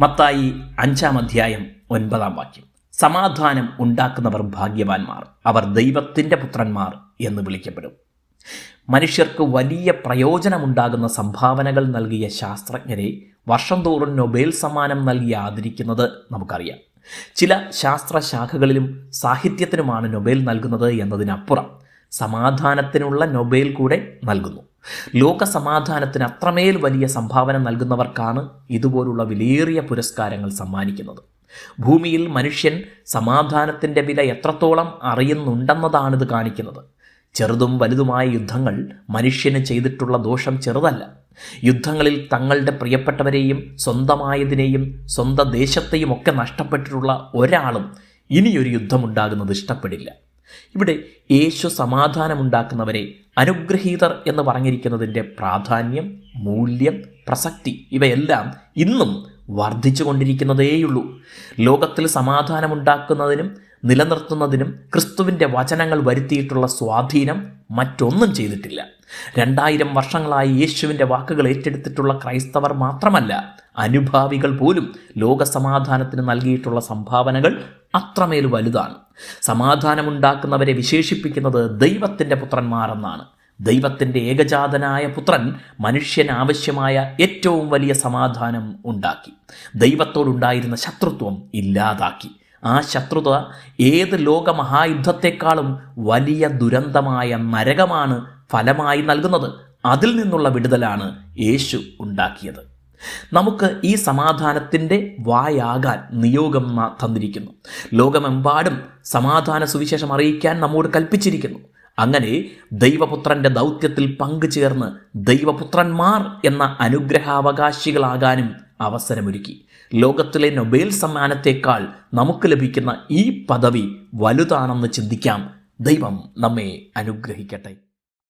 മത്തായി അഞ്ചാം അധ്യായം ഒൻപതാം വാക്യം. സമാധാനം ഉണ്ടാക്കുന്നവർ ഭാഗ്യവാന്മാർ അവർ ദൈവത്തിന്റെ പുത്രന്മാർ എന്ന് വിളിക്കപ്പെടും. മനുഷ്യർക്ക് വലിയ പ്രയോജനമുണ്ടാകുന്ന സംഭാവനകൾ നൽകിയ ശാസ്ത്രജ്ഞരെ വർഷം തോറും നൊബേൽ സമ്മാനം നൽകി ആദരിക്കുന്നത് നമുക്കറിയാം. ചില ശാസ്ത്രശാഖകളിലും സാഹിത്യത്തിനുമാണ് നൊബേൽ നൽകുന്നത് എന്നതിനപ്പുറം സമാധാനത്തിനുള്ള നൊബേൽ കൂടെ നൽകുന്നു. ലോക സമാധാനത്തിന് അത്രമേൽ വലിയ സംഭാവന നൽകുന്നവർക്കാണ് ഇതുപോലുള്ള വിലയേറിയ പുരസ്കാരങ്ങൾ സമ്മാനിക്കുന്നത്. ഭൂമിയിൽ മനുഷ്യൻ സമാധാനത്തിന്റെ വില എത്രത്തോളം അറിയുന്നുണ്ടെന്നതാണിത് കാണിക്കുന്നത്. ചെറുതും വലുതുമായ യുദ്ധങ്ങൾ മനുഷ്യന് ചെയ്തിട്ടുള്ള ദോഷം ചെറുതല്ല. യുദ്ധങ്ങളിൽ തങ്ങളുടെ പ്രിയപ്പെട്ടവരെയും സ്വന്തമായതിനെയും സ്വന്തം ദേശത്തെയും ഒക്കെ നഷ്ടപ്പെട്ടിട്ടുള്ള ഒരാളും ഇനിയൊരു യുദ്ധമുണ്ടാകുന്നത് ഇഷ്ടപ്പെടില്ല. ഇവിടെ യേശു സമാധാനമുണ്ടാക്കുന്നവരെ അനുഗ്രഹീതർ എന്ന് പറഞ്ഞിരിക്കുന്നതിന്റെ പ്രാധാന്യം മൂല്യം പ്രസക്തി ഇവയെല്ലാം ഇന്നും വർദ്ധിച്ചു കൊണ്ടിരിക്കുന്നതേയുള്ളൂ ലോകത്തിൽ സമാധാനമുണ്ടാക്കുന്നതിനും നിലനിർത്തുന്നതിനും ക്രിസ്തുവിന്റെ വചനങ്ങൾ വരുത്തിയിട്ടുള്ള സ്വാധീനം മറ്റൊന്നും ചെയ്തിട്ടില്ല. രണ്ടായിരം വർഷങ്ങളായി യേശുവിന്റെ വാക്കുകൾ ഏറ്റെടുത്തിട്ടുള്ള ക്രൈസ്തവർ മാത്രമല്ല അനുഭാവികൾ പോലും ലോകസമാധാനത്തിന് നൽകിയിട്ടുള്ള സംഭാവനകൾ അത്രമേൽ വലുതാണ്. സമാധാനമുണ്ടാക്കുന്നവരെ വിശേഷിപ്പിക്കുന്നത് ദൈവത്തിന്റെ പുത്രന്മാർ എന്നാണ് ദൈവത്തിന്റെ ഏകജാതനായ പുത്രൻ മനുഷ്യന് ആവശ്യമായ ഏറ്റവും വലിയ സമാധാനം ഉണ്ടാക്കി. ദൈവത്തോടുണ്ടായിരുന്ന ശത്രുത്വം ഇല്ലാതാക്കി. ആ ശത്രുത ഏത് ലോകമഹായുദ്ധത്തെക്കാളും വലിയ ദുരന്തമായ നരകമാണ് ഫലമായി നൽകുന്നത്. അതിൽ നിന്നുള്ള വിടുതലാണ് യേശു ഉണ്ടാക്കിയത്. നമുക്ക് ഈ സമാധാനത്തിന്റെ വായാകാൻ നിയോഗം തന്നിരിക്കുന്നു. ലോകമെമ്പാടും സമാധാന സുവിശേഷം അറിയിക്കാൻ നമ്മോട് കൽപ്പിച്ചിരിക്കുന്നു. അങ്ങനെ ദൈവപുത്രന്റെ ദൗത്യത്തിൽ പങ്കുചേർന്ന് ദൈവപുത്രന്മാർ എന്ന അനുഗ്രഹാവകാശികളാകാനും അവസരമൊരുക്കി. ലോകത്തിലെ നൊബേൽ സമ്മാനത്തേക്കാൾ നമുക്ക് ലഭിക്കുന്ന ഈ പദവി വലുതാണെന്ന് ചിന്തിക്കാം. ദൈവം നമ്മെ അനുഗ്രഹിക്കട്ടെ.